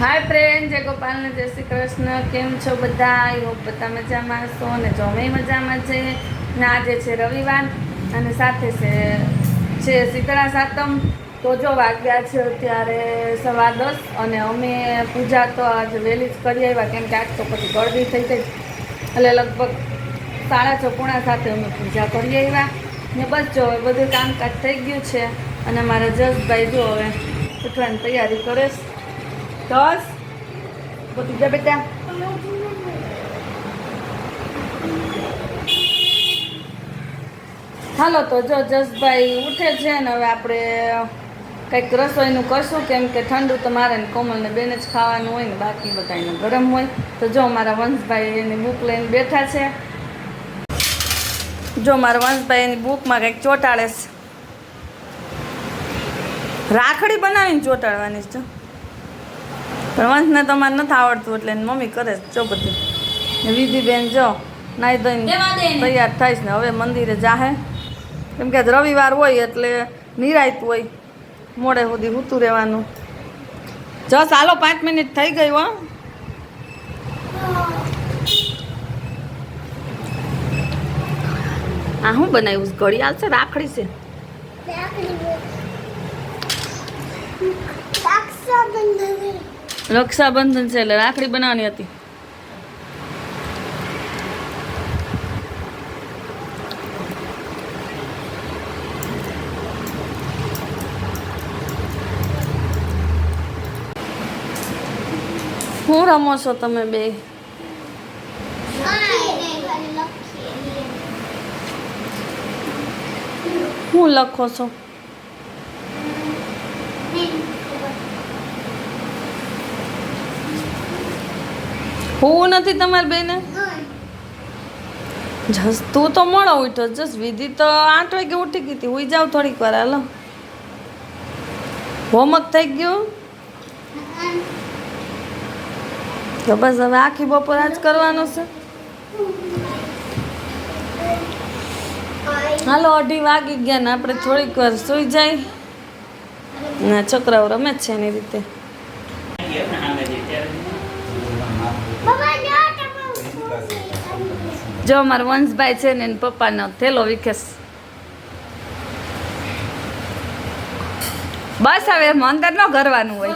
હાય friend જય ગોપાલને, જય શ્રી કૃષ્ણ. કેમ છો બધા? આઈ બધા મજામાં છો અને જો અમે મજામાં છે. ને આજે છે રવિવાર અને સાથે છે છે શીતળા સાતમ. તો જો વાગ્યા છે અત્યારે સવા દસ અને અમે પૂજા તો આજે વહેલી જ કરી આવ્યા, કેમ કે આજ તો પછી ગળદી થઈ ગઈ. એટલે લગભગ સાડા છ પૂણા સાથે અમે પૂજા કરી આવ્યા. ને બસ જો હવે બધું કામકાજ થઈ ગયું છે અને મારા જસભાઈ જો હવે ઉઠવાની તૈયારી કરે છે. દસ પોતી જા બેટા હાલો, તો જો જસભાઈ ઉઠે છે ને, હવે આપણે કંઈક રસોઈનું કરશું, કેમ કે ઠંડુ તો મારે ને કોમલને બેને જ ખાવાનું હોય ને, બાકી બધાને ગરમ હોય. તો જો મારા વંશભાઈ એની બુક લઈને બેઠા છે. જો મારા વંશભાઈ એની બુકમાં કંઈક ચોંટાડે છે. રાખડી બનાવીને ચોંટાડવાની છે. પણ વંશને તો મારે નથી આવડતું એટલે એની મમ્મી કરે છે. જો બધું. ને વિધિબેન જો નાઈ ધોઈને તૈયાર થઈશ ને હવે મંદિરે જાહે. કેમ કે રવિવાર હોય એટલે નિરાયત હોય. મોડે સુધી સૂતું રહેવાનું. જસ ચાલો પાંચ મિનિટ થઈ ગઈ હો. આ શું બનાવ્યું? છે? ઘડિયાળ છે રાખડી છે. રક્ષાબંધન છે એટલે રાખડી બનાવવાની હતી. શું રમો છો તમે બે? હું લખો છો? હું નથી તમારી બેને? જસ તું તો મોડો ઉઠો જસ વિધિ તો આઠ વાગે ઉઠી ગઈ હતી. ઉઈ જાવ થોડીક વાર, હાલો. હોમવર્ક થઈ ગયું? તો બસ હવે આખી બપોર આજ કરવાનો છે. હાલો, અઢી વાગી ગયા ને આપણે થોડીક વાર સુઈ જાય. ના છોકરાઓ રમે છે એની રીતે. જો અમારા વંશભાઈ છે ને એના પપ્પાનો થેલો વિખેસ. બસ હવે એમ અંદર ન કરવાનું હોય.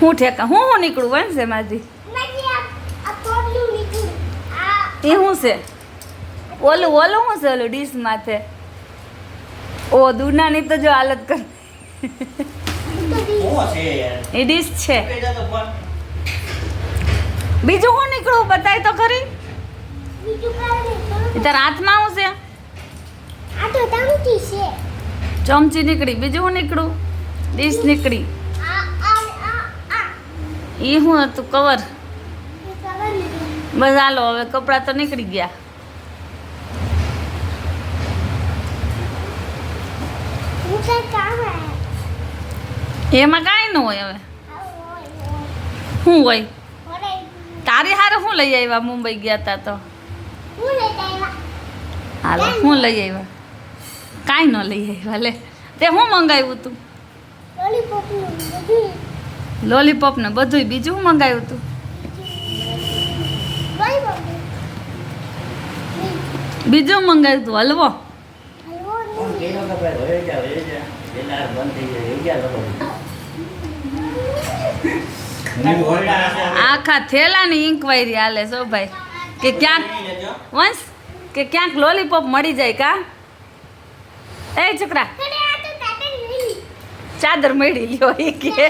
હું ઠેકા હું હું નીકળું વંશ માજી એ શું છે? ઓલું ઓલું શું છે ઓલું ડીશ માથે? ઓ દુનાની તો જો હાલત કર એ ડીશ. છે બીજું હું નીકળું? બતાય તો ખરી. એ તારા હાથમાં શું છે? ચમચી નીકળી. બીજું હું નીકળું? ડીશ નીકળી. એ શું હતું? કવર. બસ હાલો હવે કપડાં તો નીકળી ગયા. એમાં કાંઈ ન હોય હવે. શું હોય? તારી હારે શું લઈ આવ્યા? મુંબઈ ગયા તા તો. હાલો શું લઈ આવ્યા? કાંઈ ન લઈ આવ્યા લે. તે શું મંગાવ્યું તું? લોલીપોપ ને બધું બીજું શું મંગાવ્યું તું? બીજું મંગાવ્યું તું? હલવો. આખા થેલાની ઇન્કવાયરી હાલે છો ભાઈ. કે ક્યાંક વંશ કે ક્યાંક લોલીપોપ મળી જાય કા? એ છોકરા. ચાદર મળી લ્યો એ કે.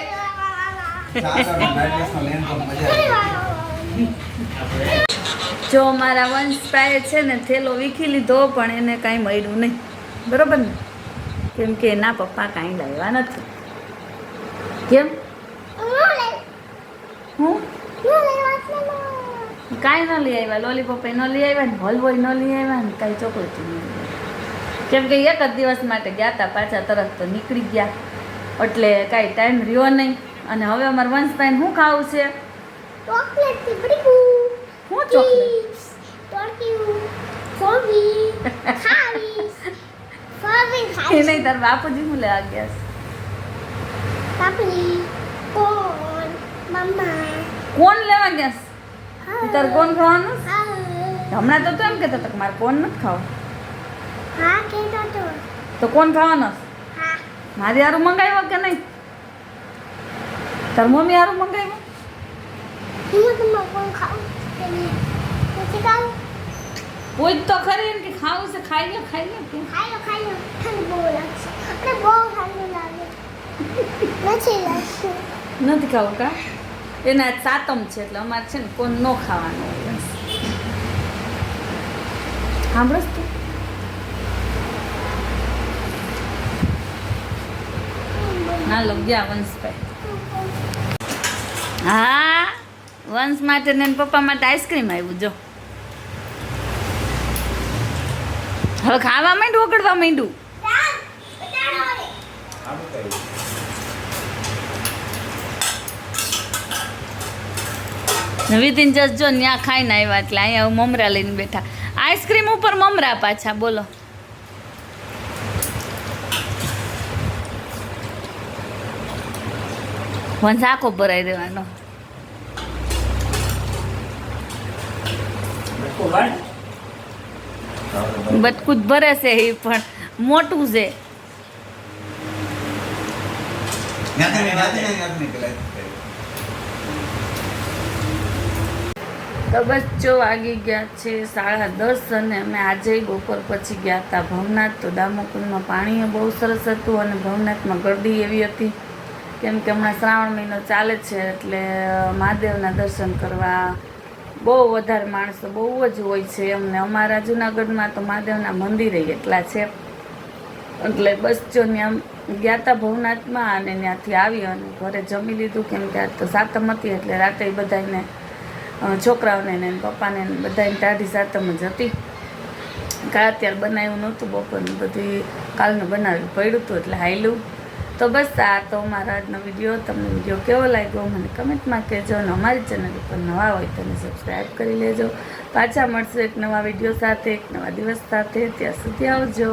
જો મારા વંશભાઈએ છે ને થેલો વીખી લીધો પણ એને કાંઈ મળ્યું નહીં. બરોબર ને? કેમ કે એના પપ્પા કાંઈ લાવ્યા નથી. કેમ? હું? કાંઈ ન લઈ આવ્યા. લોલીપોપ ન લઈ આવ્યા ને હલવોય ન લઈ આવ્યા ને કાંઈ ચોકલેટ ન કેમ કે એક જ દિવસ માટે ગયા હતા પાછા તરત તો નીકળી ગયા. એટલે કાંઈ ટાઈમ રહ્યો નહીં. અને હવે અમારા વંશભાઈને શું ખાવું છે? શું ચોકલેટ? નહીં તાર બાપુજી હું લેવા ગયા છે? કોણ લેવા ગયા તાર કોણ ખાવાનું? હમણાં તો તું એમ કહેતો હતો કે મારે કોણ નથી ખાવું. હા તો. કોણ ખાવાનો? મારી હારું મંગાવ્યો કે નહીં? તાર મમ્મી હારું મંગાવ્યો? પૂછ તો ખરી કે ખાવું છે ખાઈ લો ખાઈ લો ખાઈ લો ખાઈ ઠંડ બહુ લાગશે. બહુ ઠંડ લાગે. નથી લાગશે નથી ખાવું કા? એના સાતમ છે એટલે અમારે છે ને કોણ ન ખાવાનું. સાંભળસ તું. હાલો ગયા વંશભાઈ. હા, વંશ માટે ને પપ્પા માટે આઈસ્ક્રીમ આવ્યું જો. હવે ખાવા માંડ્યું, ઓગળવા માંડ્યું. વિધિન જસ જો ત્યાં ખાઈને આવ્યા એટલે અહીંયા મમરા લઈને બેઠા આઈસ્ક્રીમ ઉપર મમરા પાછા બોલો વંશ ભરાઈ દેવાનો બટકું ભરે છે એ પણ મોટું છે તો બસ વાગી ગયા છે, સાડા દસ અને અમે આજે બપોર પછી ગયા હતા ભવનાથ. તો દામોકુંડમાં પાણી બહુ સરસ હતું અને ભવનાથમાં ગરદી એવી હતી. કેમ કે હમણાં શ્રાવણ મહિનો ચાલે છે એટલે મહાદેવના દર્શન કરવા બહુ વધારે માણસો બહુ જ હોય છે. અમને અમારા જુનાગઢમાં તો મહાદેવના મંદિરે એટલા છે. એટલે બસ જો ત્યાં ગયા હતા ભવનાથમાં અને ત્યાંથી આવી અને ઘરે જમી લીધું. કેમ કે આજ તો સાતમ હતી એટલે રાતે બધાને છોકરાઓને ને પપ્પાને બધાને ટાઢી સાતમ જ હતી. કાં અત્યારે બનાવ્યું નહોતું બપોરનું બધી કાલનું બનાવ્યું પડ્યું હતું એટલે હાયલું તો બસ આ તો મારા આજનો વીડિયો. તમને વીડિયો કેવો લાગ્યો મને કમેન્ટમાં કહેજો અને અમારી ચેનલ ઉપર નવા હોય તમે સબસ્ક્રાઈબ કરી લેજો. પાછા મળશું એક નવા વીડિયો સાથે, એક નવા દિવસ સાથે. ત્યાં સુધી આવજો.